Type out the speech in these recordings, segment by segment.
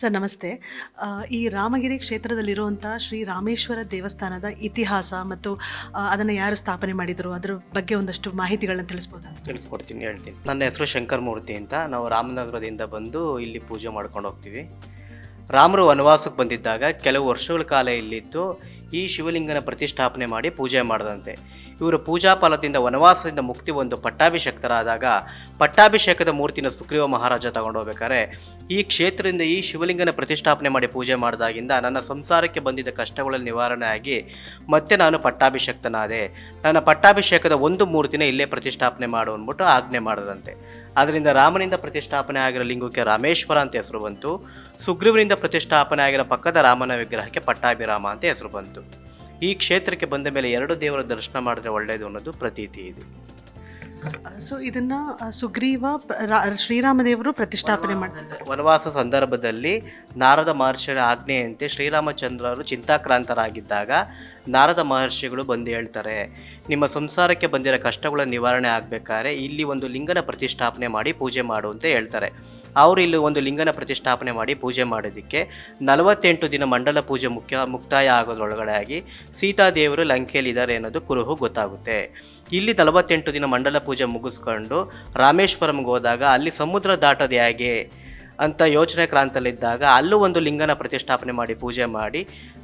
Sir, ನಮಸ್ತೆ. ಈ ರಾಮಗಿರಿ ಕ್ಷೇತ್ರದಲ್ಲಿರುವಂಥ ಶ್ರೀ ರಾಮೇಶ್ವರ ದೇವಸ್ಥಾನದ ಇತಿಹಾಸ ಮತ್ತು ಅದನ್ನು ಯಾರು ಸ್ಥಾಪನೆ ಮಾಡಿದರು? ಅದರ ಬಗ್ಗೆ ಒಂದಷ್ಟು ಮಾಹಿತಿಗಳನ್ನ ತಿಳಿಸ್ಬೋದಾ? ತಿಳಿಸ್ಕೊಡ್ತೀನಿ, ಹೇಳ್ತೀನಿ. ನನ್ನ ಹೆಸರು ಶಂಕರ್ ಮೂರ್ತಿ ಅಂತ. ನಾವು ರಾಮನಗರದಿಂದ ಬಂದು ಇಲ್ಲಿ ಪೂಜೆ ಮಾಡ್ಕೊಂಡು ಹೋಗ್ತೀವಿ. ರಾಮರು ವನವಾಸಕ್ಕೆ ಬಂದಿದ್ದಾಗ ಕೆಲವು ವರ್ಷಗಳ ಕಾಲ ಇಲ್ಲಿದ್ದು ಈ ಶಿವಲಿಂಗನ ಪ್ರತಿಷ್ಠಾಪನೆ ಮಾಡಿ ಪೂಜೆ ಮಾಡದಂತೆ. ಇವರು ಪೂಜಾ ಫಲದಿಂದ ವನವಾಸದಿಂದ ಮುಕ್ತಿ ಹೊಂದು ಪಟ್ಟಾಭಿಷೇಕದ ಮೂರ್ತಿನ ಸುಗ್ರೀವ ಮಹಾರಾಜ ತಗೊಂಡು ಹೋಗ್ಬೇಕಾದ್ರೆ ಈ ಕ್ಷೇತ್ರದಿಂದ ಈ ಶಿವಲಿಂಗನ ಪ್ರತಿಷ್ಠಾಪನೆ ಮಾಡಿ ಪೂಜೆ ಮಾಡಿದಾಗಿಂದ ನನ್ನ ಸಂಸಾರಕ್ಕೆ ಬಂದಿದ್ದ ಕಷ್ಟಗಳಲ್ಲಿ ನಿವಾರಣೆ ಆಗಿ ಮತ್ತೆ ನಾನು ಪಟ್ಟಾಭಿಷಕ್ತನಾದೆ. ನನ್ನ ಪಟ್ಟಾಭಿಷೇಕದ ಒಂದು ಮೂರ್ತಿನ ಇಲ್ಲೇ ಪ್ರತಿಷ್ಠಾಪನೆ ಮಾಡು ಅಂದ್ಬಿಟ್ಟು ಆಜ್ಞೆ ಮಾಡದಂತೆ. ಅದರಿಂದ ರಾಮನಿಂದ ಪ್ರತಿಷ್ಠಾಪನೆ ಆಗಿರೋ ಲಿಂಗಕ್ಕೆ ರಾಮೇಶ್ವರ ಅಂತ ಹೆಸರು ಬಂತು. ಸುಗ್ರೀವನಿಂದ ಪ್ರತಿಷ್ಠಾಪನೆ ಆಗಿರೋ ಪಕ್ಕದ ರಾಮನ ವಿಗ್ರಹಕ್ಕೆ ಪಟ್ಟಾಭಿರಾಮ ಅಂತ ಹೆಸರು ಬಂತು. ಈ ಕ್ಷೇತ್ರಕ್ಕೆ ಬಂದ ಮೇಲೆ ಎರಡು ದೇವರ ದರ್ಶನ ಮಾಡಿದ್ರೆ ಒಳ್ಳೆಯದು ಅನ್ನೋದು ಪ್ರತೀತಿ ಇದೆ. ಸೊ ಇದನ್ನ ಸುಗ್ರೀವ ಶ್ರೀರಾಮದೇವರು ಪ್ರತಿಷ್ಠಾಪನೆ ಮಾಡ್ತಾರೆ. ವನವಾಸ ಸಂದರ್ಭದಲ್ಲಿ ನಾರದ ಮಹರ್ಷಿಯ ಆಜ್ಞೆಯಂತೆ ಶ್ರೀರಾಮಚಂದ್ರರು ಚಿಂತಾಕ್ರಾಂತರಾಗಿದ್ದಾಗ ನಾರದ ಮಹರ್ಷಿಗಳು ಬಂದು ಹೇಳ್ತಾರೆ ನಿಮ್ಮ ಸಂಸಾರಕ್ಕೆ ಬಂದಿರೋ ಕಷ್ಟಗಳ ನಿವಾರಣೆ ಆಗಬೇಕಾದ್ರೆ ಇಲ್ಲಿ ಒಂದು ಲಿಂಗನ ಪ್ರತಿಷ್ಠಾಪನೆ ಮಾಡಿ ಪೂಜೆ ಮಾಡು ಅಂತ ಹೇಳ್ತಾರೆ. ಅವರು ಇಲ್ಲಿ ಒಂದು ಲಿಂಗನ ಪ್ರತಿಷ್ಠಾಪನೆ ಮಾಡಿ ಪೂಜೆ ಮಾಡೋದಕ್ಕೆ ನಲವತ್ತೆಂಟು ದಿನ ಮಂಡಲ ಪೂಜೆ ಮುಖ್ಯ ಮುಕ್ತಾಯ ಆಗೋದ್ರೊಳಗಡೆ ಆಗಿ ಸೀತಾದೇವರು ಲಂಕೆಯಲ್ಲಿದ್ದಾರೆ ಅನ್ನೋದು ಕುರುಹು ಗೊತ್ತಾಗುತ್ತೆ. ಇಲ್ಲಿ ನಲವತ್ತೆಂಟು ದಿನ ಮಂಡಲ ಪೂಜೆ ಮುಗಿಸ್ಕೊಂಡು ರಾಮೇಶ್ವರಂಗೆ ಹೋದಾಗ ಅಲ್ಲಿ ಸಮುದ್ರ ದಾಟೋದು ಹೇಗೆ? ಅಂತ ಯೋಚನೆ ಕ್ರಾಂತಲ್ಲಿದ್ದಾಗ ಅಲ್ಲೂ ಒಂದು ಲಿಂಗನ ಪ್ರತಿಷ್ಠಾಪನೆ ಮಾಡಿ ಪೂಜೆ ಮಾಡಿ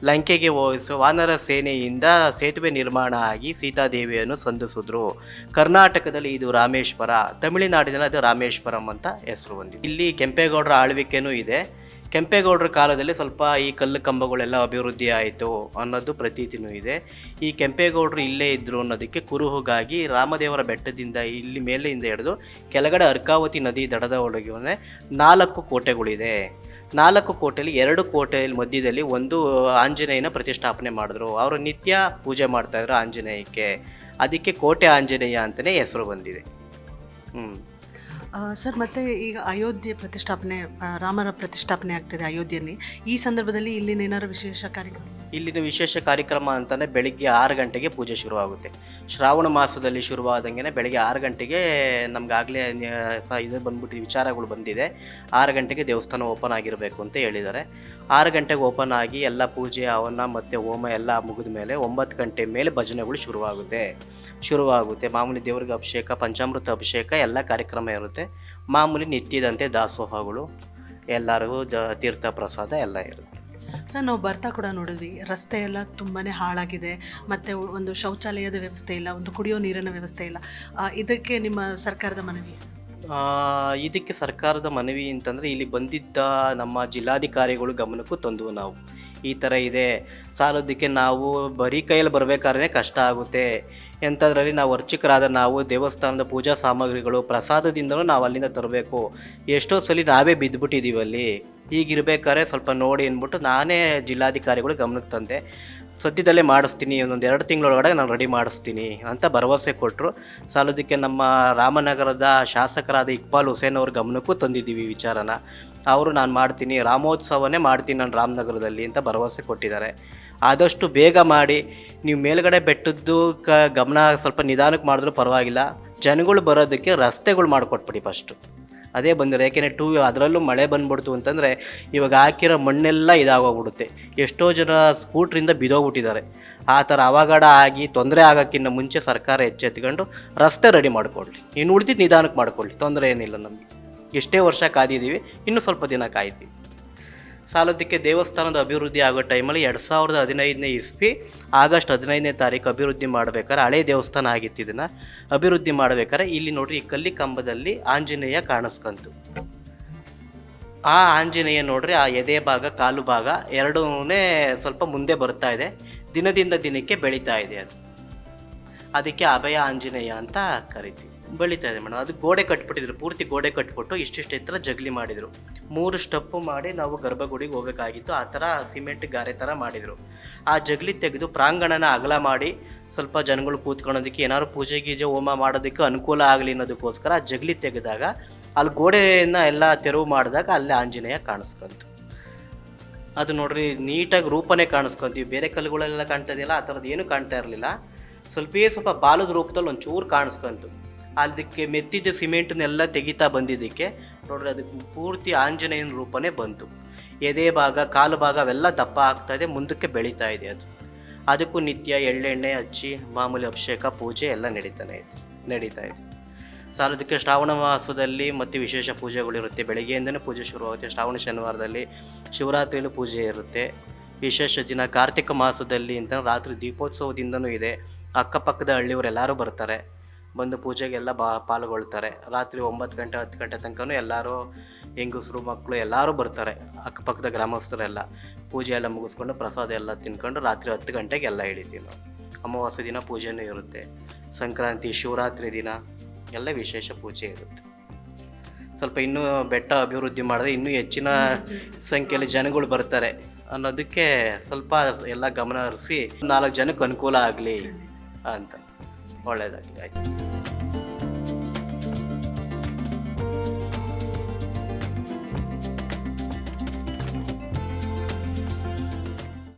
ಲಂಕೆಗೆ ಹೋಗಿಸು, ವಾನರ ಸೇನೆಯಿಂದ ಸೇತುವೆ ನಿರ್ಮಾಣ ಆಗಿ ಸೀತಾದೇವಿಯನ್ನು ಸಂಧಿಸಿದ್ರು. ಕರ್ನಾಟಕದಲ್ಲಿ ಇದು ರಾಮೇಶ್ವರ, ತಮಿಳುನಾಡಿನಲ್ಲಿ ಅದು ರಾಮೇಶ್ವರಂ ಅಂತ ಹೆಸರು ಹೊಂದಿದೆ ಇಲ್ಲಿ ಕೆಂಪೇಗೌಡರ ಆಳ್ವಿಕೆನೂ ಇದೆ. ಕೆಂಪೇಗೌಡರ ಕಾಲದಲ್ಲಿ ಸ್ವಲ್ಪ ಈ ಕಲ್ಲು ಕಂಬಗಳೆಲ್ಲ ಅಭಿವೃದ್ಧಿ ಆಯಿತು ಅನ್ನೋದು ಪ್ರತೀತಿನೂ ಇದೆ. ಈ ಕೆಂಪೇಗೌಡರು ಇಲ್ಲೇ ಇದ್ದರು ಅನ್ನೋದಕ್ಕೆ ಕುರುಹುಗಾಗಿ ರಾಮದೇವರ ಬೆಟ್ಟದಿಂದ ಇಲ್ಲಿ ಮೇಲೆಯಿಂದ ಹಿಡಿದು ಕೆಳಗಡೆ ಅರ್ಕಾವತಿ ನದಿ ದಡದ ಒಳಗೆ ನಾಲ್ಕು ಕೋಟೆಗಳಿದೆ. ನಾಲ್ಕು ಕೋಟೆಯಲ್ಲಿ ಎರಡು ಕೋಟೆಯಲ್ಲಿ ಮಧ್ಯದಲ್ಲಿ ಒಂದು ಆಂಜನೇಯನ ಪ್ರತಿಷ್ಠಾಪನೆ ಮಾಡಿದ್ರು. ಅವರು ನಿತ್ಯ ಪೂಜೆ ಮಾಡ್ತಾಯಿದ್ರು ಆಂಜನೇಯಕ್ಕೆ. ಅದಕ್ಕೆ ಕೋಟೆ ಆಂಜನೇಯ ಅಂತಲೇ ಹೆಸರು ಬಂದಿದೆ. ಹ್ಞೂ ಸರ್, ಮತ್ತೆ ಈಗ ಅಯೋಧ್ಯೆ ಪ್ರತಿಷ್ಠಾಪನೆ ರಾಮರ ಪ್ರತಿಷ್ಠಾಪನೆ ಆಗ್ತಿದೆ ಅಯೋಧ್ಯೆಯಲ್ಲಿ. ಈ ಸಂದರ್ಭದಲ್ಲಿ ಇಲ್ಲಿನ ಏನಾದ್ರು ವಿಶೇಷ ಕಾರ್ಯಕ್ರಮ ಇಲ್ಲಿನ ವಿಶೇಷ ಕಾರ್ಯಕ್ರಮ ಅಂತಲೇ ಬೆಳಿಗ್ಗೆ ಆರು ಗಂಟೆಗೆ ಪೂಜೆ ಶುರುವಾಗುತ್ತೆ. ಶ್ರಾವಣ ಮಾಸದಲ್ಲಿ ಶುರುವಾದಂಗೆ ಬೆಳಗ್ಗೆ ಆರು ಗಂಟೆಗೆ ನಮಗಾಗಲೇ ಇದು ಬಂದ್ಬಿಟ್ಟು ವಿಚಾರಗಳು ಬಂದಿದೆ. ಆರು ಗಂಟೆಗೆ ದೇವಸ್ಥಾನ ಓಪನ್ ಆಗಿರಬೇಕು ಅಂತ ಹೇಳಿದ್ದಾರೆ. ಆರು ಗಂಟೆಗೆ ಓಪನ್ ಆಗಿ ಎಲ್ಲ ಪೂಜೆ ಅವನ್ನ ಮತ್ತು ಹೋಮ ಎಲ್ಲ ಮುಗಿದ ಮೇಲೆ ಒಂಬತ್ತು ಗಂಟೆ ಮೇಲೆ ಭಜನೆಗಳು ಶುರುವಾಗುತ್ತೆ. ಶುರುವಾಗುತ್ತೆ. ಮಾಮೂಲಿ ದೇವ್ರಿಗೆ ಅಭಿಷೇಕ, ಪಂಚಾಮೃತ ಅಭಿಷೇಕ ಎಲ್ಲ ಕಾರ್ಯಕ್ರಮ ಇರುತ್ತೆ. ಮಾಮೂಲಿ ನಿತ್ಯದಂತೆ ದಾಸೋಹಗಳು, ಎಲ್ಲರಿಗೂ ತೀರ್ಥ ಪ್ರಸಾದ ಎಲ್ಲ ಇರುತ್ತೆ. ಸರ್, ನಾವು ಬರ್ತಾ ಕೂಡ ನೋಡಿದ್ವಿ. ರಸ್ತೆ ಎಲ್ಲ ತುಂಬಾ ಹಾಳಾಗಿದೆ. ಮತ್ತು ಒಂದು ಶೌಚಾಲಯದ ವ್ಯವಸ್ಥೆ ಇಲ್ಲ, ಒಂದು ಕುಡಿಯೋ ನೀರಿನ ವ್ಯವಸ್ಥೆ ಇಲ್ಲ. ಇದಕ್ಕೆ ನಿಮ್ಮ ಸರ್ಕಾರದ ಮನವಿ? ಇದಕ್ಕೆ ಸರ್ಕಾರದ ಮನವಿ ಅಂತಂದರೆ ಇಲ್ಲಿ ಬಂದಿದ್ದ ನಮ್ಮ ಜಿಲ್ಲಾಧಿಕಾರಿಗಳು ಗಮನಕ್ಕೂ ತಂದವು ನಾವು. ಈ ಥರ ಇದೆ. ಸಾಲೋದಕ್ಕೆ ನಾವು ಬರೀ ಕೈಯಲ್ಲಿ ಬರಬೇಕಾದ್ರೆ ಕಷ್ಟ ಆಗುತ್ತೆ. ಎಂಥದ್ರಲ್ಲಿ ನಾವು ಅರ್ಚಕರಾದ ನಾವು, ದೇವಸ್ಥಾನದ ಪೂಜಾ ಸಾಮಗ್ರಿಗಳು ಪ್ರಸಾದದಿಂದಲೂ ನಾವು ಅಲ್ಲಿಂದ ತರಬೇಕು. ಎಷ್ಟೋ ಸಲ ನಾವೇ ಬಿದ್ದುಬಿಟ್ಟಿದ್ದೀವಿ ಅಲ್ಲಿ. ಹೀಗಿರ್ಬೇಕಾದ್ರೆ ಸ್ವಲ್ಪ ನೋಡಿ ಅಂದ್ಬಿಟ್ಟು ನಾನೇ ಜಿಲ್ಲಾಧಿಕಾರಿಗಳು ಗಮನಕ್ಕೆ ತಂದೆ. ಸದ್ಯದಲ್ಲೇ ಮಾಡಿಸ್ತೀನಿ, ಒಂದೊಂದು ಎರಡು ತಿಂಗಳೊಳಗಡೆ ನಾನು ರೆಡಿ ಮಾಡಿಸ್ತೀನಿ ಅಂತ ಭರವಸೆ ಕೊಟ್ಟರು ಸಾಲೋದಕ್ಕೆ ನಮ್ಮ ರಾಮನಗರದ ಶಾಸಕರಾದ ಇಕ್ಬಾಲ್ ಹುಸೇನ್ ಅವ್ರ ಗಮನಕ್ಕೂ ತಂದಿದ್ದೀವಿ ವಿಚಾರನ. ಅವರು, ನಾನು ಮಾಡ್ತೀನಿ, ರಾಮೋತ್ಸವನೇ ಮಾಡ್ತೀನಿ ನಾನು ರಾಮನಗರದಲ್ಲಿ ಅಂತ ಭರವಸೆ ಕೊಟ್ಟಿದ್ದಾರೆ. ಆದಷ್ಟು ಬೇಗ ಮಾಡಿ, ನೀವು ಮೇಲ್ಗಡೆ ಬೆಟ್ಟದ್ದು ಗಮನ ಸ್ವಲ್ಪ ನಿಧಾನಕ್ಕೆ ಮಾಡಿದ್ರೂ ಪರವಾಗಿಲ್ಲ. ಜನಗಳು ಬರೋದಕ್ಕೆ ರಸ್ತೆಗಳು ಮಾಡಿಕೊಟ್ಬಿಡಿ ಫಸ್ಟು ಅದೇ ಬಂದಿರೋ, ಯಾಕೆಂದರೆ ಟೂ ಅದರಲ್ಲೂ ಮಳೆ ಬಂದ್ಬಿಡ್ತು ಅಂತಂದರೆ ಇವಾಗ ಹಾಕಿರೋ ಮಣ್ಣೆಲ್ಲ ಇದಾಗೋಗ್ಬಿಡುತ್ತೆ. ಎಷ್ಟೋ ಜನ ಸ್ಕೂಟ್ರಿಂದ ಬಿದೋಗ್ಬಿಟ್ಟಿದ್ದಾರೆ. ಆ ಥರ ಅವಘಡ ಆಗಿ ತೊಂದರೆ ಆಗೋಕ್ಕಿಂತ ಮುಂಚೆ ಸರ್ಕಾರ ಎಚ್ಚೆತ್ಕೊಂಡು ರಸ್ತೆ ರೆಡಿ ಮಾಡಿಕೊಳ್ಳಿ. ಇನ್ನು ಉಳಿದಿದ್ದು ನಿಧಾನಕ್ಕೆ ಮಾಡ್ಕೊಳ್ಳಿ. ತೊಂದರೆ ಏನಿಲ್ಲ ನಮಗೆ. ಎಷ್ಟೇ ವರ್ಷ ಕಾದಿದ್ದೀವಿ, ಇನ್ನೂ ಸ್ವಲ್ಪ ದಿನ ಕಾಯ್ತೀವಿ. ಸಾಲೋದಕ್ಕೆ ದೇವಸ್ಥಾನದ ಅಭಿವೃದ್ಧಿ ಆಗೋ ಟೈಮಲ್ಲಿ ಎರಡು ಸಾವಿರದ ಹದಿನೈದನೇ ಇಸ್ವಿ ಆಗಸ್ಟ್ ಹದಿನೈದನೇ ತಾರೀಕು ಅಭಿವೃದ್ಧಿ ಮಾಡಬೇಕಾದ್ರೆ ಹಳೆ ದೇವಸ್ಥಾನ ಆಗಿತ್ತು ಇದನ್ನು. ಅಭಿವೃದ್ಧಿ ಮಾಡಬೇಕಾದ್ರೆ ಇಲ್ಲಿ ನೋಡ್ರಿ ಈ ಕಲ್ಲಿ ಕಂಬದಲ್ಲಿ ಆಂಜನೇಯ ಕಾಣಿಸ್ಕಂತು. ಆ ಆಂಜನೇಯ ನೋಡ್ರಿ ಆ ಎದೆ ಭಾಗ, ಕಾಲು ಭಾಗ ಎರಡೂ ಸ್ವಲ್ಪ ಮುಂದೆ ಬರ್ತಾ ಇದೆ. ದಿನದಿಂದ ದಿನಕ್ಕೆ ಬೆಳೀತಾ ಇದೆ ಅದು. ಅದಕ್ಕೆ ಅಭಯ ಆಂಜನೇಯ ಅಂತ ಕರಿತೀವಿ. ಬೆಳೀತಾ ಇದೆ ಮೇಡಮ್. ಅದು ಗೋಡೆ ಕಟ್ಬಿಟ್ಟಿದ್ರು, ಪೂರ್ತಿ ಗೋಡೆ ಕಟ್ಬಿಟ್ಟು ಇಷ್ಟಿಷ್ಟು ಎತ್ತರ ಜಗ್ಲಿ ಮಾಡಿದರು. ಮೂರು ಸ್ಟೆಪ್ಪು ಮಾಡಿ ನಾವು ಗರ್ಭಗುಡಿಗೆ ಹೋಗಬೇಕಾಗಿತ್ತು. ಆ ಥರ ಸಿಮೆಂಟ್ ಗಾರೆ ಥರ ಮಾಡಿದರು. ಆ ಜಗ್ಲಿ ತೆಗೆದು ಪ್ರಾಂಗಣನ ಅಗಲ ಮಾಡಿ ಸ್ವಲ್ಪ ಜನಗಳು ಕೂತ್ಕೊಳ್ಳೋದಕ್ಕೆ ಏನಾದ್ರು ಪೂಜೆ ಗೀಜೆ ಹೋಮ ಮಾಡೋದಕ್ಕೆ ಅನುಕೂಲ ಆಗಲಿ ಅನ್ನೋದಕ್ಕೋಸ್ಕರ ಆ ಜಗಲಿ ತೆಗೆದಾಗ ಅಲ್ಲಿ ಗೋಡೆಯನ್ನು ಎಲ್ಲ ತೆರವು ಮಾಡಿದಾಗ ಅಲ್ಲೇ ಆಂಜನೇಯ ಕಾಣಿಸ್ಕೊಂತು. ಅದು ನೋಡ್ರಿ, ನೀಟಾಗಿ ರೂಪನೇ ಕಾಣಿಸ್ಕೊಂತೀವಿ ಬೇರೆ ಕಲ್ಲುಗಳೆಲ್ಲ ಕಾಣ್ತಾ ಇದೆಯಲ್ಲ, ಆ ಥರದ್ದು ಏನೂ ಕಾಣ್ತಾ ಇರಲಿಲ್ಲ. ಸ್ವಲ್ಪ ಸ್ವಲ್ಪ ಬಾಲದ ರೂಪದಲ್ಲಿ ಒಂಚೂರು ಕಾಣಿಸ್ಕೊಂತು. ಅದಕ್ಕೆ ಮೆತ್ತಿದ ಸಿಮೆಂಟ್ನೆಲ್ಲ ತೆಗಿತಾ ಬಂದಿದ್ದಕ್ಕೆ ನೋಡ್ರಿ ಅದಕ್ಕೆ ಪೂರ್ತಿ ಆಂಜನೇಯನ ರೂಪನೇ ಬಂತು. ಎದೆ ಭಾಗ, ಕಾಲು ಭಾಗ ಅವೆಲ್ಲ ದಪ್ಪ ಆಗ್ತಾ ಇದೆ, ಮುಂದಕ್ಕೆ ಬೆಳೀತಾ ಇದೆ ಅದು. ಅದಕ್ಕೂ ನಿತ್ಯ ಎಳ್ಳೆಣ್ಣೆ ಹಚ್ಚಿ ಮಾಮೂಲಿ ಅಭಿಷೇಕ, ಪೂಜೆ ಎಲ್ಲ ನಡೀತಾನೆ ಇದೆ, ನಡೀತಾ ಇದೆ. ಸಾಲದಕ್ಕೆ ಶ್ರಾವಣ ಮಾಸದಲ್ಲಿ ಮತ್ತು ವಿಶೇಷ ಪೂಜೆಗಳಿರುತ್ತೆ ಬೆಳಗ್ಗೆಯಿಂದನೇ ಪೂಜೆ ಶುರುವಾಗುತ್ತೆ. ಶ್ರಾವಣ ಶನಿವಾರದಲ್ಲಿ ಶಿವರಾತ್ರಿಯಲ್ಲೂ ಪೂಜೆ ಇರುತ್ತೆ. ವಿಶೇಷ ದಿನ ಕಾರ್ತಿಕ ಮಾಸದಲ್ಲಿ ಅಂತ ರಾತ್ರಿ ದೀಪೋತ್ಸವದಿಂದನೂ ಇದೆ. ಅಕ್ಕಪಕ್ಕದ ಹಳ್ಳಿಯವರೆಲ್ಲರೂ ಬರ್ತಾರೆ. ಬಂದು ಪೂಜೆಗೆಲ್ಲ ಬಾ ಪಾಲ್ಗೊಳ್ತಾರೆ. ರಾತ್ರಿ ಒಂಬತ್ತು ಗಂಟೆ, ಹತ್ತು ಗಂಟೆ ತನಕನೂ ಎಲ್ಲರೂ ಹೆಂಗಸರು ಮಕ್ಕಳು ಎಲ್ಲರೂ ಬರ್ತಾರೆ, ಅಕ್ಕಪಕ್ಕದ ಗ್ರಾಮಸ್ಥರೆಲ್ಲ. ಪೂಜೆ ಎಲ್ಲ ಮುಗಿಸ್ಕೊಂಡು ಪ್ರಸಾದ ಎಲ್ಲ ತಿನ್ಕೊಂಡು ರಾತ್ರಿ ಹತ್ತು ಗಂಟೆಗೆ ಎಲ್ಲ ಹಿಡಿತೀವಿ ನಾವು. ಅಮಾವಾಸ್ಯ ದಿನ ಪೂಜೆನೂ ಇರುತ್ತೆ. ಸಂಕ್ರಾಂತಿ, ಶಿವರಾತ್ರಿ ದಿನ ಎಲ್ಲ ವಿಶೇಷ ಪೂಜೆ ಇರುತ್ತೆ. ಸ್ವಲ್ಪ ಇನ್ನೂ ಬೆಟ್ಟ ಅಭಿವೃದ್ಧಿ ಮಾಡಿದ್ರೆ ಇನ್ನೂ ಹೆಚ್ಚಿನ ಸಂಖ್ಯೆಯಲ್ಲಿ ಜನಗಳು ಬರ್ತಾರೆ. ಅನ್ನೋದಕ್ಕೆ ಸ್ವಲ್ಪ ಎಲ್ಲ ಗಮನ ಹರಿಸಿ ನಾಲ್ಕು ಜನಕ್ಕೆ ಅನುಕೂಲ ಆಗಲಿ ಅಂತ. ಒಳ್ಳೆಯದಾಗಲಿ ಆಯ್ತು.